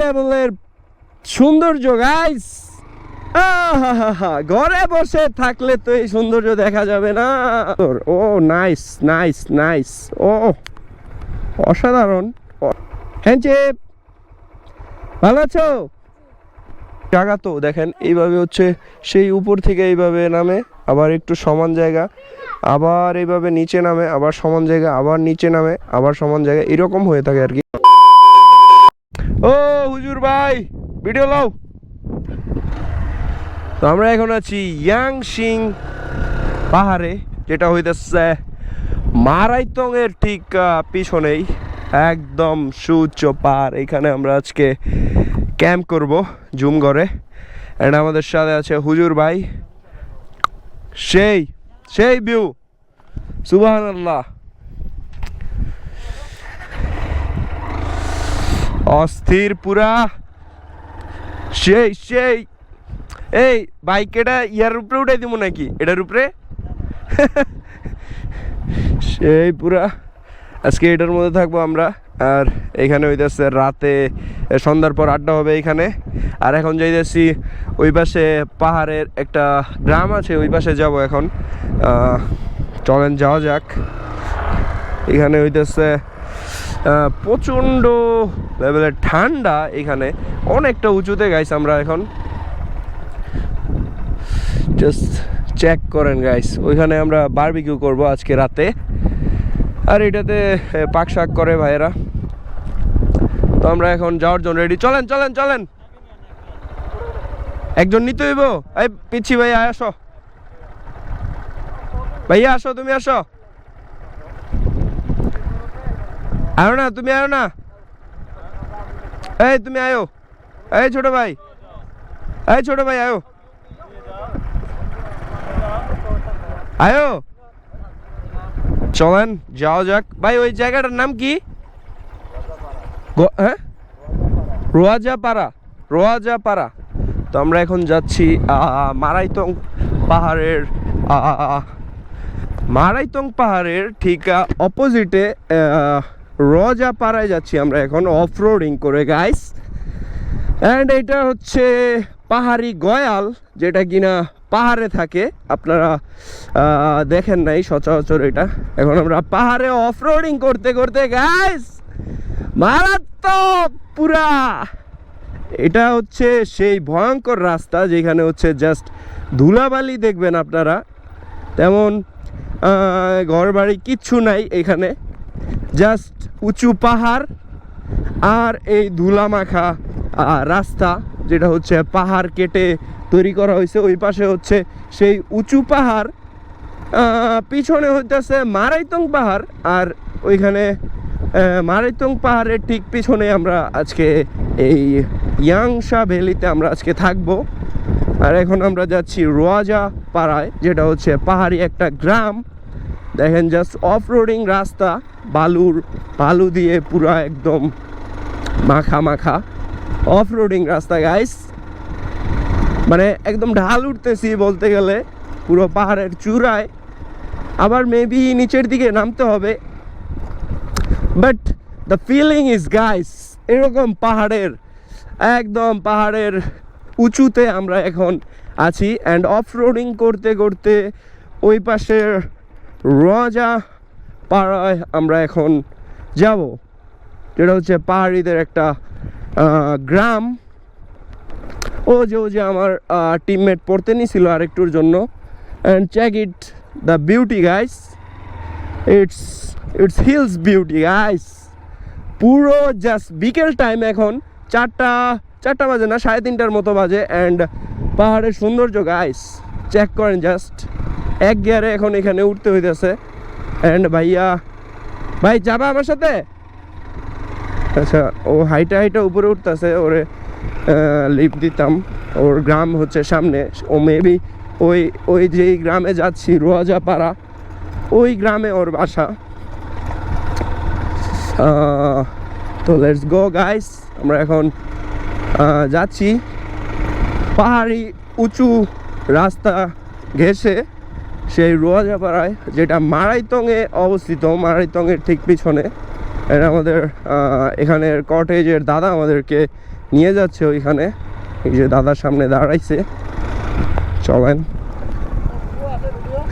লেভেলের সৌন্দর্য গাইস ঘরে বসে থাকলে তো এই সৌন্দর্য দেখা যাবে না। ও নাইস নাইস নাইস ও, অসাধারণ। হ্যান্ডচেপ ভালো আছো? জায়গা তো দেখেন, এইভাবে হচ্ছে সেই উপর থেকে এইভাবে নামে, আবার একটু সমান জায়গা, আবার এইভাবে নিচে নামে, আবার সমান জায়গা, আবার নিচে নামে, আবার সমান জায়গা, এরকম হয়ে থাকে আর কি। ও, হুজুর ভাই ভিডিও লাও। তো আমরা এখন আছি ইয়াং ইয়াংশিং পাহাড়ে, যেটা হইতেছে মারাইতং এর ঠিক পিছনেই, একদম সুউচ্চ পাহাড়। এখানে আমরা আজকে ক্যাম্প করব জুম করে এন্ড আমাদের সাথে আছে হুজুর ভাই, সেই সেই ভিউ সুবাহান আল্লাহ অস্থির পুরা। সেই সেই। এই বাইক এটা ইয়ার উপরে উঠাই দিব নাকি? এটার উপরে সেই পুরা। আজকে এটার মধ্যে থাকব আমরা। আর এখানে হইতেছে রাতে সন্ধ্যার পর আড্ডা হবে এখানে। আর এখন যাইতেছি ওই পাশে পাহাড়ের একটা গ্রাম আছে, ওই পাশে যাব এখন। চলেন যাওয়া যাক। এখানে হইতেছে প্রচণ্ড লেভেলের ঠান্ডা এখানে। অনেকটা উঁচুতে গাইস আমরা এখন জাস্ট চেক করেন গাইস ওইখানে আমরা বারবিকিউ করব আজকে রাতে। আর এটাতে পাক শাক করে ভাইয়েরা। তো আমরা এখন যাওয়ার জন্য রেডি চলেন চলেন চলেন। একজন নিতে হইব? এই, পিচ্ছি ভাইয়া আসো। ভাইয়া, আসো, তুমি আসো। আয়ো না, তুমি আয়ো না। এই তুমি আয়ো। এই ছোট ভাই। এই ছোট ভাই, আয়ো। আয়ো। চলেন, যাওয়া যাক। ভাই, ওই জায়গাটার নাম কি? হ্যাঁ? রোয়াজাপাড়া। রোয়াজাপাড়া। তো আমরা এখন যাচ্ছি মারাইতং পাহাড়ের মারাইতং পাহাড়ের ঠিক অপোজিটে রোজাপাড়ায় যাচ্ছি আমরা এখন অফ রোডিং করে গাইস অ্যান্ড এটা হচ্ছে পাহাড়ি গয়াল, যেটা কিনা পাহাড়ে থাকে। আপনারা দেখেন নাই, সচরাচর এটা। এখন আমরা পাহাড়ে অফ রোডিং করতে করতে গাইস মারাত্মক পুরা। এটা হচ্ছে সেই ভয়ঙ্কর রাস্তা, যেখানে হচ্ছে জাস্ট ধুলাবালি দেখবেন আপনারা। তেমন ঘর বাড়ি কিচ্ছু নাই এখানে। জাস্ট উঁচু পাহাড় আর এই ধুলা মাখা রাস্তা যেটা হচ্ছে পাহাড় কেটে তৈরি করা হয়েছে, ওই পাশে হচ্ছে সেই উঁচু পাহাড়। পিছনে হইতেছে মারাইতং পাহাড় আর ওইখানে মারাইতং পাহাড়ের ঠিক পিছনে আমরা আজকে এই ইয়াংশা ভ্যালিতে আমরা আজকে থাকব। আর এখন আমরা যাচ্ছি রোয়াজা পাড়ায়, যেটা হচ্ছে পাহাড়ি একটা গ্রাম। দেখেন জাস্ট অফ রোডিং রাস্তা, বালুর, বালু দিয়ে পুরো একদম মাখা মাখা। অফ রোডিং রাস্তা গাইস মানে একদম ঢাল উঠতেছি বলতে গেলে, পুরো পাহাড়ের চূড়ায়। আবার মেবি নিচের দিকে নামতে হবে। But the feeling is guys এরকম পাহাড়ের, একদম পাহাড়ের উঁচুতে আমরা এখন আছি। অ্যান্ড অফ রোডিং করতে করতে ওই পাশের রজা পাড়ায় আমরা এখন যাব। যেটা হচ্ছে পাহাড়িদের একটা গ্রাম। ও যে ও যে আমার টিমমেট পড়তে নিছিল আরেকটুর জন্য। And check it the beauty guys it's it's hills beauty guys পুরো জাস্ট বিকেল টাইম এখন। চারটা চারটা বাজে না, সাড়ে তিনটার মতো বাজে। অ্যান্ড পাহাড়ের সৌন্দর্য গাইস চেক করেন জাস্ট এক গিয়ারে এখন এখানে উঠতে হইতেছে। অ্যান্ড ভাইয়া, ভাই যাবা আমার সাথে? আচ্ছা ও হাইটা হাইটা উপরে উঠতেছে, ওরে লিফট দিতাম। ওর গ্রাম হচ্ছে সামনে, ও মেবি ওই ওই যেই গ্রামে যাচ্ছি, রোয়াজাপাড়া, ওই গ্রামে ওর বাসা। তো লেটস গো গাইস আমরা এখন যাচ্ছি। পাহাড়ি উঁচু রাস্তা ঘেসে সেই রোয়াজাপাড়ায়, যেটা মারাইতংয়ে অবস্থিত, মারাইতংয়ের ঠিক পিছনে, এটা আমাদের এখানের কটেজের দাদা আমাদেরকে নিয়ে যাচ্ছে ওইখানে। এই যে দাদার সামনে দাঁড়াইছে। চলেন।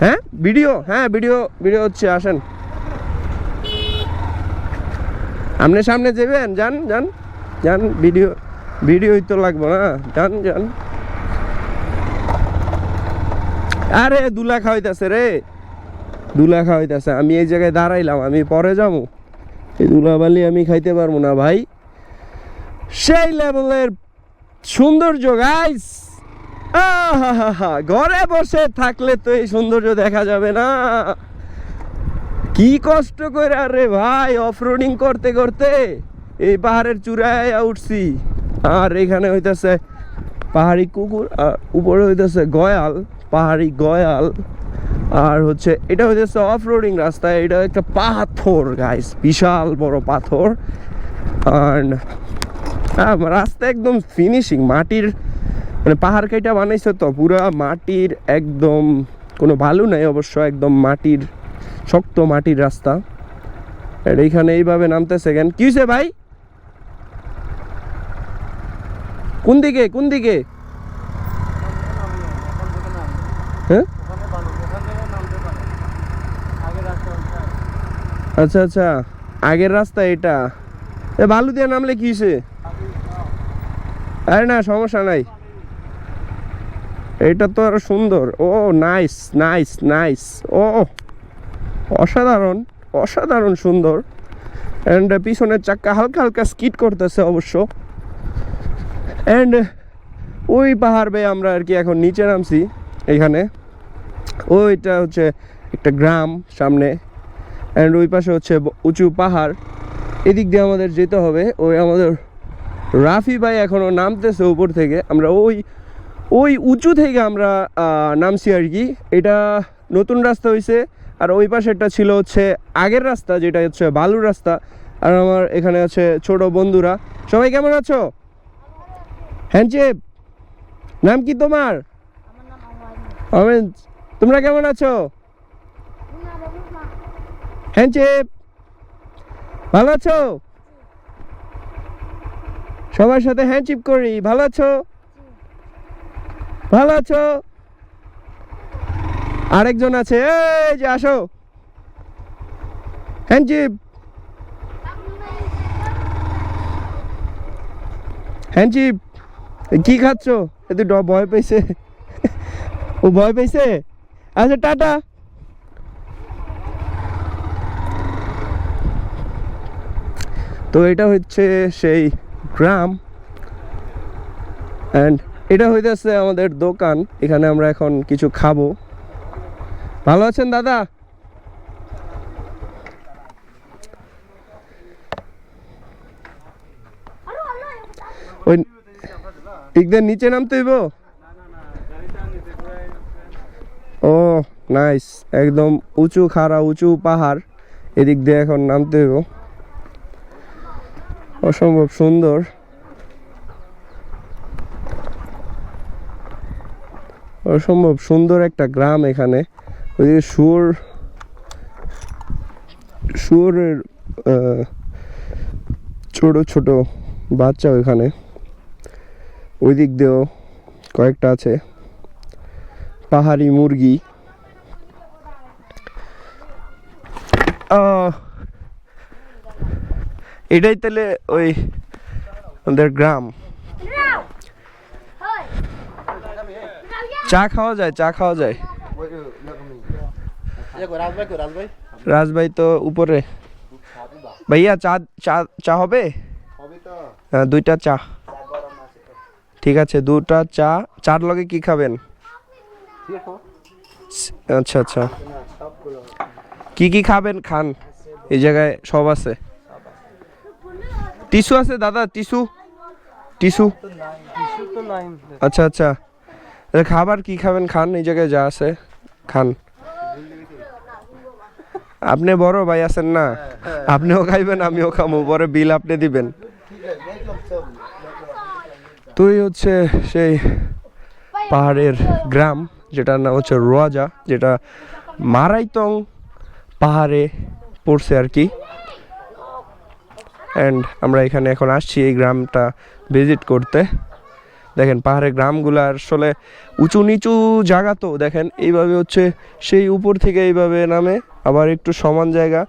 হ্যাঁ ভিডিও হ্যাঁ ভিডিও ভিডিও হচ্ছে, আসেন। আপনি সামনে যাবেন, যান যান যান, ভিডিও, ভিডিওই তো লাগবে না, যান যান। আরে দুলা খাওয়াইতেছে রে। দুলা খাওয়াইতেছে, আমি এই জায়গায় দাঁড়াইলাম, আমি পরে যাব। এই দুলাবালি আমি খাইতে পারব না ভাই। সেই লেভেলের সৌন্দর্য গাইস ঘরে বসে থাকলে তো এই সৌন্দর্য দেখা যাবে না। কি কষ্ট করে, আরে ভাই অফ রোডিং করতে করতে এই পাহাড়ের চূড়ায় উঠছি। আর এখানে হইতেছে পাহাড়ি কুকুর, আর উপরে হইতেছে গয়াল। পাহাড়ি গয়াল। আর হচ্ছে, এটা হচ্ছে অফ রোডিং রাস্তা, এটা একটা পাথর গাইস বিশাল বড় পাথর। আর রাস্তা একদম ফিনিশিং মাটির মানে পাহাড় কেটে বানাইছে তো, পুরা মাটির একদম, কোনো ভালো নাই অবশ্য, একদম মাটির, শক্ত মাটির রাস্তা। আর এইখানে এইভাবে নামতেছে কেন কি ভাই? কোন দিকে কোন দিকে? হ্যাঁ আচ্ছা আচ্ছা। আগের রাস্তা এটা। এ বালু দিয়ে নামলে কি হয়েছে আরে না সমস্যা নাই। এটা তো আরও সুন্দর। ও নাইস নাইস নাইস ও অসাধারণ অসাধারণ সুন্দর। অ্যান্ড পিছনের চাক্কা হালকা হালকা স্কিট করতেছে অবশ্য। অ্যান্ড ওই পাহাড় বেয়ে আমরা আর কি এখন নিচে নামছি এখানে। ওইটা হচ্ছে একটা গ্রাম সামনে। অ্যান্ড ওই পাশে হচ্ছে উঁচু পাহাড়। এদিক দিয়ে আমাদের যেতে হবে। ওই আমাদের রাফি ভাই এখনও নামতেছে উপর থেকে। আমরা ওই ওই উঁচু থেকে আমরা নামছি আর কি। এটা নতুন রাস্তা হয়েছে আর ওই পাশেরটা ছিল হচ্ছে আগের রাস্তা যেটা হচ্ছে বালুর রাস্তা। আর আমার এখানে আছে ছোট বন্ধুরা। সবাই কেমন আছো? হ্যান্ডচেপ নাম কি তোমার? অমেন তোমরা কেমন আছো? হ্যান্ডচেপ ভালো আছো? সবার সাথে হ্যান্ডচিপ করি। ভালো আছো? ভালো আছো? আরেকজন আছে। এই যে, আসো। হ্যান্ডচিপ হ্যান্ডচিপ কি খাচ্ছ? এতে ড- ভয় পেয়েছে। ও ভয় পেয়েছে? আচ্ছা টাটা। তো এটা হচ্ছে সেই গ্রাম। অ্যান্ড এটা হইতেছে আমাদের দোকান। এখানে আমরা এখন কিছু খাব। ভালো আছেন, দাদা? ওই ইকদের নিচে নামতে হইব? ও নাইস একদম উঁচু খাড়া উঁচু পাহাড়। এদিক দিয়ে এখন নামতে হইব। অসম্ভব সুন্দর। অসম্ভব সুন্দর একটা গ্রাম এখানে। ওইদিকে শুয়োরের আহ, ছোট ছোট বাচ্চা ওইখানে ওই দিক দিয়েও কয়েকটা আছে। পাহাড়ি মুরগি। এটাই তাহলে ওই আমাদের গ্রাম। চা খাওয়া যায়, চা খাওয়া যায়। রাজভাই তো উপরে। ভাইয়া, চা চা চা হবে? হ্যাঁ দুইটা চা। ঠিক আছে, দুটা চা। চার লগে কি খাবেন? আচ্ছা আচ্ছা। কি কি খাবেন? খান। এই জায়গায় সব আছে। টিস্যু আছে দাদা টিস্যু। টিস্যু। আচ্ছা আচ্ছা। আচ্ছা, খাবার কি খাবেন? খান এই জায়গায় যা আছে খান। আপনি বড় ভাই আছেন না? আপনিও খাইবেন আমিও খাব পরে বিল আপনি দিবেন। তুই হচ্ছে সেই পাহাড়ের গ্রাম। যেটার নাম হচ্ছে রোয়াজা, যেটা মারাইতং পাহাড়ে পড়ছে আর কি। অ্যান্ড আমরা এখানে এখন আসছি এই গ্রামটা ভিজিট করতে। দেখেন পাহাড়ের গ্রামগুলো আসলে উঁচু নিচু জায়গা তো, দেখেন এইভাবে হচ্ছে সেই উপর থেকে এইভাবে নামে, আবার একটু সমান জায়গা,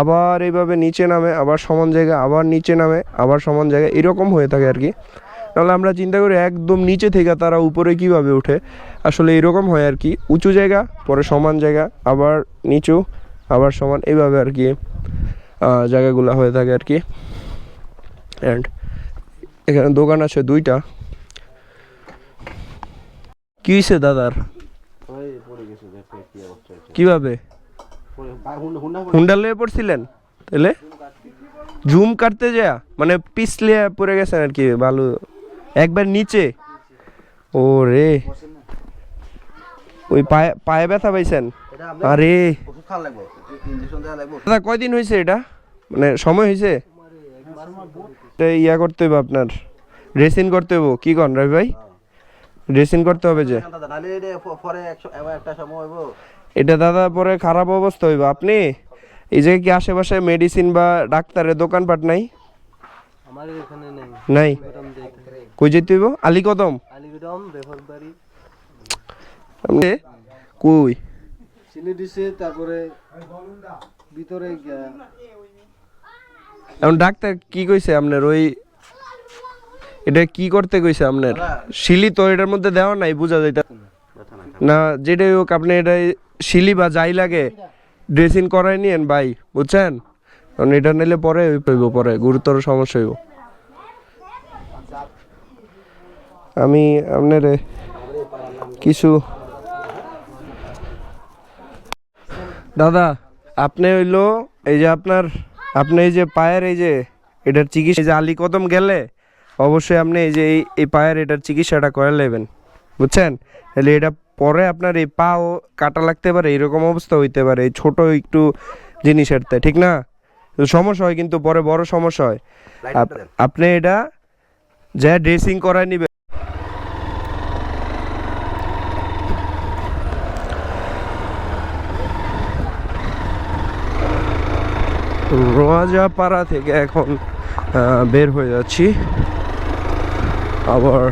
আবার এইভাবে নিচে নামে, আবার সমান জায়গা, আবার নিচে নামে, আবার সমান জায়গা, এরকম হয়ে থাকে আর কি। নাহলে আমরা চিন্তা করি একদম নিচে থেকে তারা উপরে কীভাবে ওঠে। আসলে এরকম হয় আর কি। উঁচু জায়গা পরে সমান জায়গা আবার নিচু আবার সমান এইভাবে আর কি জায়গাগুলো হয়ে থাকে আর কি। অ্যান্ড এখানে দোকান আছে দুইটা। কি হয়েছে দাদার? কীভাবে? হুন্ডা লিয়ে পড়ছিলেন? তাহলে ঝুম কাটতে যা মানে পিছলে পড়ে গেছেন আর কি ভালো একবার নিচে। ও রে ওই পায়ে পায়ে ব্যথা পাইছেন? আরে। দাদা কয়দিন হয়েছে এটা? মানে সময় হয়েছে এটা ইয়া করতে হবে আপনার। ড্রেসিং করতে হবে কি কন রবি ভাই? ড্রেসিং করতে হবে যে। এটা পরে একশো- এবার একটা সময় হইব। এটা দাদা পরে খারাপ অবস্থা হইব। আপনি? এই জায়গায় কি আশেপাশে মেডিসিন বা ডাক্তারের দোকানপাট নাই? আমাদের এখানে নেই। কই যেতে হইব? আলী কদম। আলিগডম বেফরবাড়ি আপনি কই? দিছে তারপরে ভিতরে এখন ডাক্তার কি কইছে আপনার? ওই এটা কি করতে কইছে আপনার? শিলি তো এটার মধ্যে দেওয়া নাই বোঝা যাইতা না যেটাই হোক আপনি এটা শিলি বা যাই লাগে ড্রেসিং করাই নিয়েন ভাই বুঝছেন? কারণ এটা নিলে পরে হইব পরে গুরুতর সমস্যা হইব। আমি আপনার কিছু দাদা আপনি হইল এই যে আপনার আপনি এই যে পায়ের এই যে এটার চিকিৎসা এই যে আলী কদম গেলে অবশ্যই আপনি এই যে এই পায়ের এটার চিকিৎসাটা করে নেবেন বুঝছেন? তাহলে এটা পরে আপনার এই পাও কাটা লাগতে পারে এরকম অবস্থা হইতে পারে এই ছোটো একটু জিনিসের তে, ঠিক না? সমস্যা হয় কিন্তু পরে বড় সমস্যা হয়। আপ- আপনি এটা যা ড্রেসিং করায় নিবে রোয়াজাপাড়া থেকে এখন বের হয়ে যাচ্ছি। আবার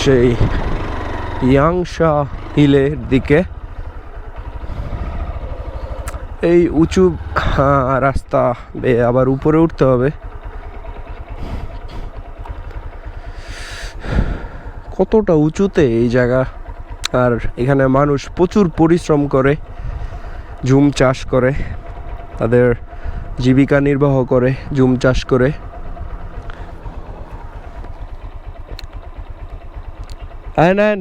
সেই ইয়াংশা হিলের দিকে। এই উঁচু রাস্তা বেয়ে আবার উপরে উঠতে হবে। কতটা উঁচুতে এই জায়গা? আর এখানে মানুষ প্রচুর পরিশ্রম করে, ঝুম চাষ করে। তাদের জীবিকা নির্বাহ করে জুম চাষ করে। আয় নেন